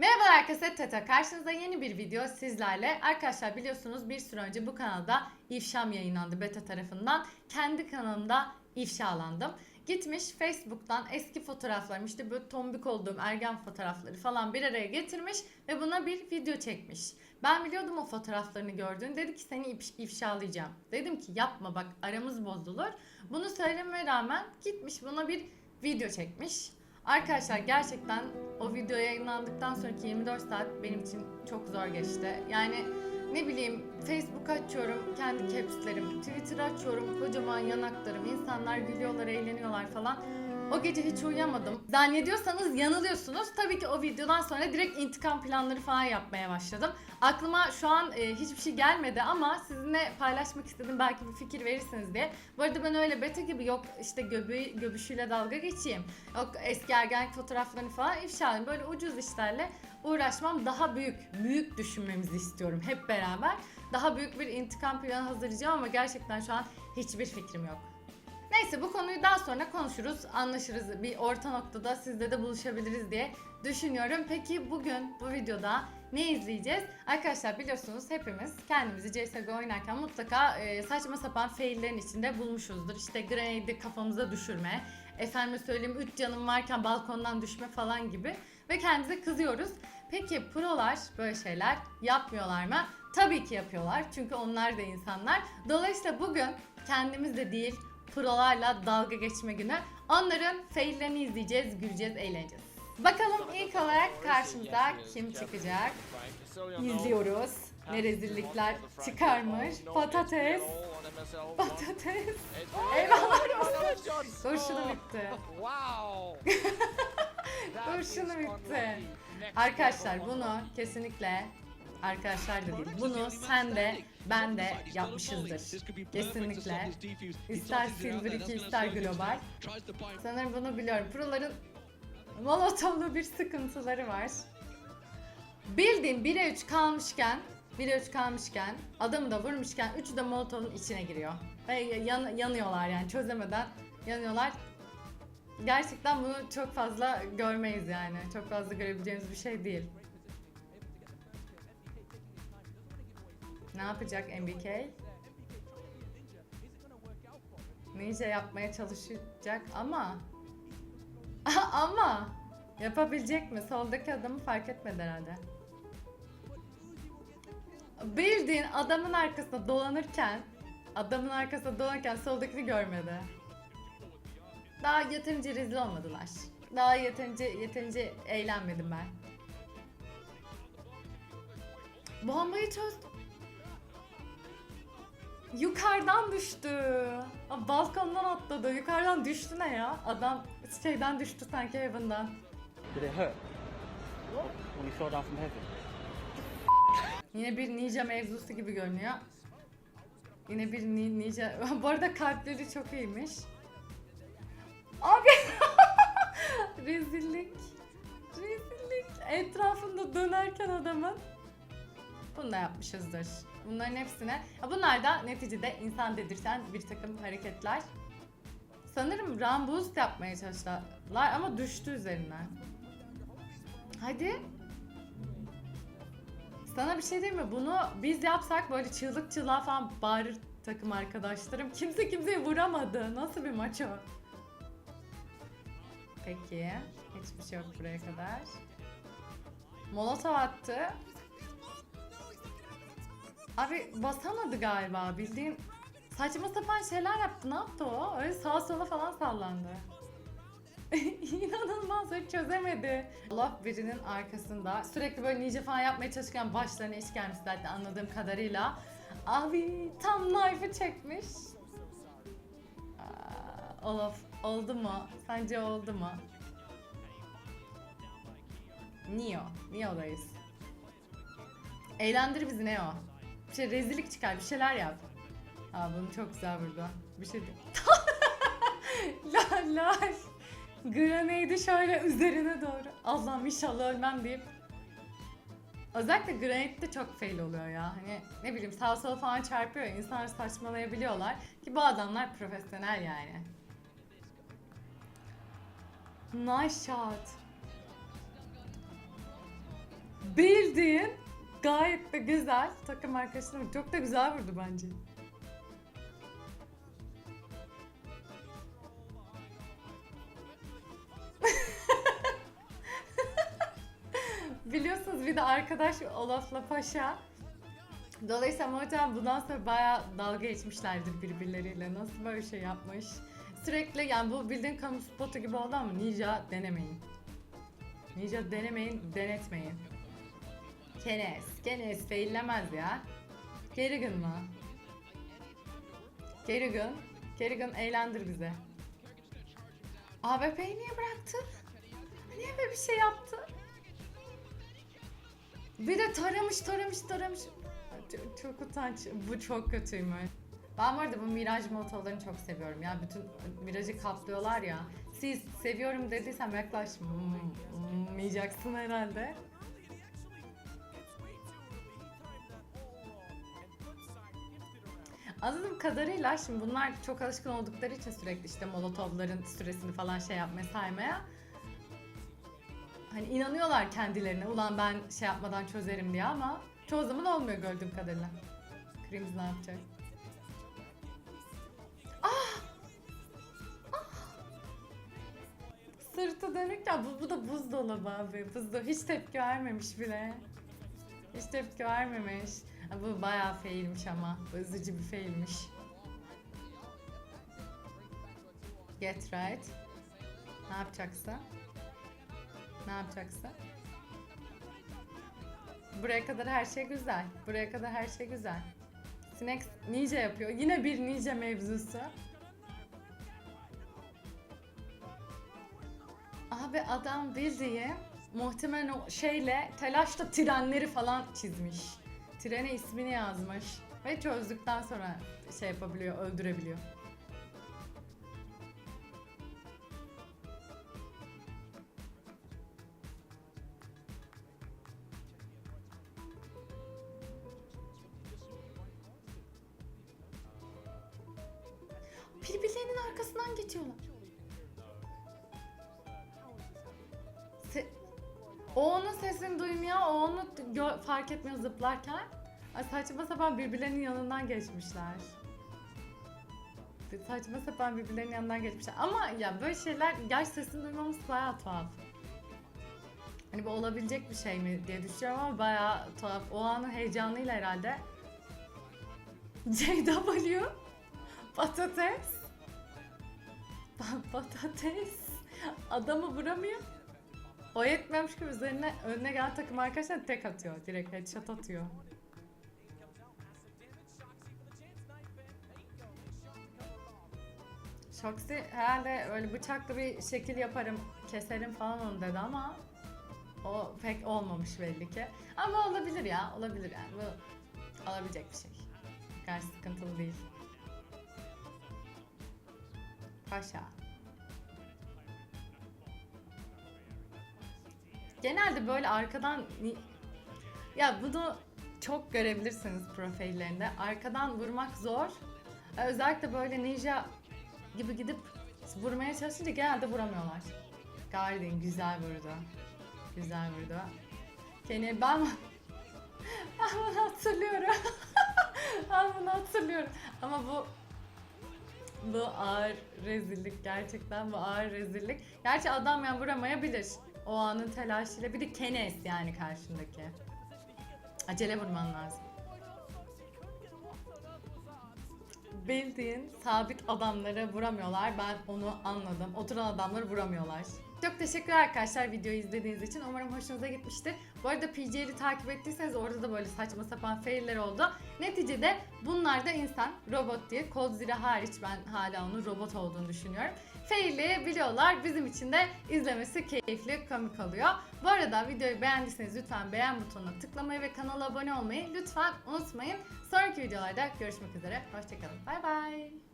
Merhaba herkese Teta. Karşınızda yeni bir video sizlerle. Arkadaşlar biliyorsunuz bir süre önce bu kanalda ifşam yayınlandı beta tarafından. Kendi kanalımda ifşalandım. Gitmiş Facebook'tan eski fotoğraflarım işte böyle tombik olduğum ergen fotoğrafları falan bir araya getirmiş ve buna bir video çekmiş. Ben biliyordum o fotoğraflarını gördüğünü. Dedi ki seni if- ifşalayacağım. Dedim ki yapma bak aramız bozulur. Bunu söylememe rağmen gitmiş buna bir video çekmiş. Arkadaşlar gerçekten o video yayınlandıktan sonraki 24 saat benim için çok zor geçti. Yani ne bileyim Facebook açıyorum kendi capslerim, Twitter açıyorum kocaman yanaklarım, insanlar gülüyorlar, eğleniyorlar falan. O gece hiç uyuyamadım. Zannediyorsanız yanılıyorsunuz. Tabii ki o videodan sonra direkt intikam planları falan yapmaya başladım. Aklıma şu an e, hiçbir şey gelmedi ama sizinle paylaşmak istedim belki bir fikir verirsiniz diye. Bu arada ben öyle beta gibi yok işte göbeği, göbüşüyle dalga geçeyim. Yok eski ergenlik fotoğraflarını falan ifşa edeyim. Böyle ucuz işlerle uğraşmam. Daha büyük, büyük düşünmemizi istiyorum hep beraber. Daha büyük bir intikam planı hazırlayacağım ama gerçekten şu an hiçbir fikrim yok. Neyse bu konuyu daha sonra konuşuruz, anlaşırız. Bir orta noktada sizle de buluşabiliriz diye düşünüyorum. Peki bugün bu videoda ne izleyeceğiz? Arkadaşlar biliyorsunuz hepimiz kendimizi CSGO oynarken mutlaka e, saçma sapan faillerin içinde bulmuşuzdur. İşte grenade'i kafamıza düşürme, efendime söyleyeyim 3 canım varken balkondan düşme falan gibi ve kendimize kızıyoruz. Peki prolar böyle şeyler yapmıyorlar mı? Tabii ki yapıyorlar çünkü onlar da insanlar. Dolayısıyla bugün kendimiz de değil prolarla dalga geçme günü. Onların faillerini izleyeceğiz, güleceğiz, eğleneceğiz. Bakalım ilk olarak karşımıza kim çıkacak? İzliyoruz. Ne rezillikler çıkarmış. Patates. Patates. Eyvallah olsun. Kurşunu bitti. Kurşunu bitti. Arkadaşlar bunu kesinlikle arkadaşlar da değil. Bunu sen de ben de yapmışızdır. Kesinlikle. İster Silver 2 ister Global. Sanırım bunu biliyorum. Proların Molotov'lu bir sıkıntıları var. Bildiğin 1'e 3 kalmışken 1'e 3 kalmışken adamı da vurmuşken üçü de Molotov'un içine giriyor. Ve yan- yanıyorlar yani çözemeden yanıyorlar. Gerçekten bunu çok fazla görmeyiz yani. Çok fazla görebileceğimiz bir şey değil. Ne yapacak MBK? Ninja yapmaya çalışacak ama ama yapabilecek mi? Soldaki adamı fark etmedi herhalde. Bildiğin adamın arkasında dolanırken adamın arkasında dolanırken soldakini görmedi. Daha yeterince rezil olmadılar. Daha yeterince yeterince eğlenmedim ben. Bombayı çözdüm. Yukarıdan düştü. Aa, Balkondan atladı. Yukarıdan düştü ne ya? Adam şeyden düştü sanki heaven'dan. Did it hurt? When you fell down from heaven? Yine bir ninja mevzusu gibi görünüyor. Yine bir ni- ninja. Bu arada kalpleri çok iyiymiş. Abi rezillik. Rezillik. Etrafında dönerken adamın. Bunu da yapmışızdır. Bunların hepsine. Bunlar da neticede insan dedirten bir takım hareketler. Sanırım boost yapmaya çalıştılar ama düştü üzerinden. Hadi. Sana bir şey diyeyim mi? Bunu biz yapsak böyle çığlık çığlığa falan bağırır takım arkadaşlarım. Kimse kimseyi vuramadı. Nasıl bir maç o? Peki. Hiçbir şey yok buraya kadar. Molotov attı. Abi basamadı galiba. Bildiğin saçma sapan şeyler yaptı. Ne yaptı o? Öyle sağa sola falan sallandı. İnanılmaz hiç çözemedi. Allah birinin arkasında sürekli böyle ninja falan yapmaya çalışırken başlarına iş gelmiş zaten anladığım kadarıyla. Abi tam knife'ı çekmiş. Aa, Olaf oldu mu? Sence oldu mu? Neo. Neo'dayız. Eğlendir bizi Neo. Bir şey rezillik çıkar bir şeyler yap. Aa bunu çok güzel vurdu. Bir şey la la. Grenade'i şöyle üzerine doğru. Allah'ım inşallah ölmem deyip. Özellikle Grenade de çok fail oluyor ya. Hani ne bileyim sağ sola falan çarpıyor. İnsanlar saçmalayabiliyorlar. Ki bu adamlar profesyonel yani. Nice shot. Bildiğin gayet de güzel takım arkadaşına çok da güzel vurdu bence. Biliyorsunuz bir de arkadaş Olaf'la Paşa. Dolayısıyla muhtemelen bundan sonra bayağı dalga geçmişlerdir birbirleriyle. Nasıl böyle şey yapmış? Sürekli yani bu bildiğin kamu spotu gibi oldu ama ninja denemeyin. Ninja denemeyin, denetmeyin. Kenes, Kenes faillemez ya. Kerrigan mı? Kerrigan, Kerrigan eğlendir bize. AWP'yi niye bıraktın? Niye böyle bir şey yaptı? Bir de taramış taramış taramış. Çok, çok utanç. Bu çok kötüymüş. Ben bu arada bu Miraj motorlarını çok seviyorum. Ya bütün Miraj'ı kaplıyorlar ya. Siz seviyorum dediysem yaklaşmayacaksın herhalde. Anladığım kadarıyla şimdi bunlar çok alışkın oldukları için sürekli işte molotovların süresini falan şey yapmaya saymaya hani inanıyorlar kendilerine ulan ben şey yapmadan çözerim diye ama çoğu zaman olmuyor gördüğüm kadarıyla. Krimiz ne yapacak? Ah! Ah! Sırtı dönük ya bu, bu da buzdolabı abi. Buzdolabı hiç tepki vermemiş bile. Hiç tepki vermemiş. Bu bayağı failmiş ama. Bu üzücü bir failmiş. Get right. Ne yapacaksın? Ne yapacaksın? Buraya kadar her şey güzel. Buraya kadar her şey güzel. Sinex ninja yapıyor. Yine bir ninja mevzusu. Abi adam bildiği muhtemelen o şeyle telaşla trenleri falan çizmiş. Trene ismini yazmış. Ve çözdükten sonra şey yapabiliyor, öldürebiliyor. Birbirlerinin arkasından geçiyorlar. Sesini duymuyor, o onu gö- fark etmiyor zıplarken. Ay saçma sapan birbirlerinin yanından geçmişler. Saçma sapan birbirlerinin yanından geçmişler. Ama ya böyle şeyler, gerçi sesini duymamız bayağı tuhaf. Hani bu olabilecek bir şey mi diye düşünüyorum ama bayağı tuhaf. O anın heyecanıyla herhalde. JW Patates. Patates. Adamı vuramıyor. O yetmiyormuş gibi üzerine önüne gelen takım arkadaşlar tek atıyor. Direkt headshot atıyor. Shoxy herhalde öyle bıçaklı bir şekil yaparım, keserim falan onu dedi ama o pek olmamış belli ki. Ama olabilir ya, olabilir yani. Bu olabilecek bir şey. Gerçi sıkıntılı değil. Paşa. Genelde böyle arkadan ya bunu çok görebilirsiniz profillerinde. Arkadan vurmak zor. Ee, Özellikle böyle ninja gibi gidip vurmaya çalışınca genelde vuramıyorlar. Guardian güzel vurdu. Güzel vurdu. Kenny ben ben bunu hatırlıyorum. ben bunu hatırlıyorum. Ama bu bu ağır rezillik gerçekten bu ağır rezillik. Gerçi adam yani vuramayabilir. O anın telaşıyla bir de Kenes yani karşındaki. Acele vurman lazım. Bildiğin sabit adamları vuramıyorlar. Ben onu anladım. Oturan adamları vuramıyorlar. Çok teşekkür arkadaşlar videoyu izlediğiniz için. Umarım hoşunuza gitmiştir. Bu arada PCL'i takip ettiyseniz orada da böyle saçma sapan failler oldu. Neticede bunlar da insan, robot diye. Coldzera hariç ben hala onun robot olduğunu düşünüyorum. Fail'i biliyorlar. Bizim için de izlemesi keyifli, komik oluyor. Bu arada videoyu beğendiyseniz lütfen beğen butonuna tıklamayı ve kanala abone olmayı lütfen unutmayın. Sonraki videolarda görüşmek üzere. Hoşçakalın. Bay bay.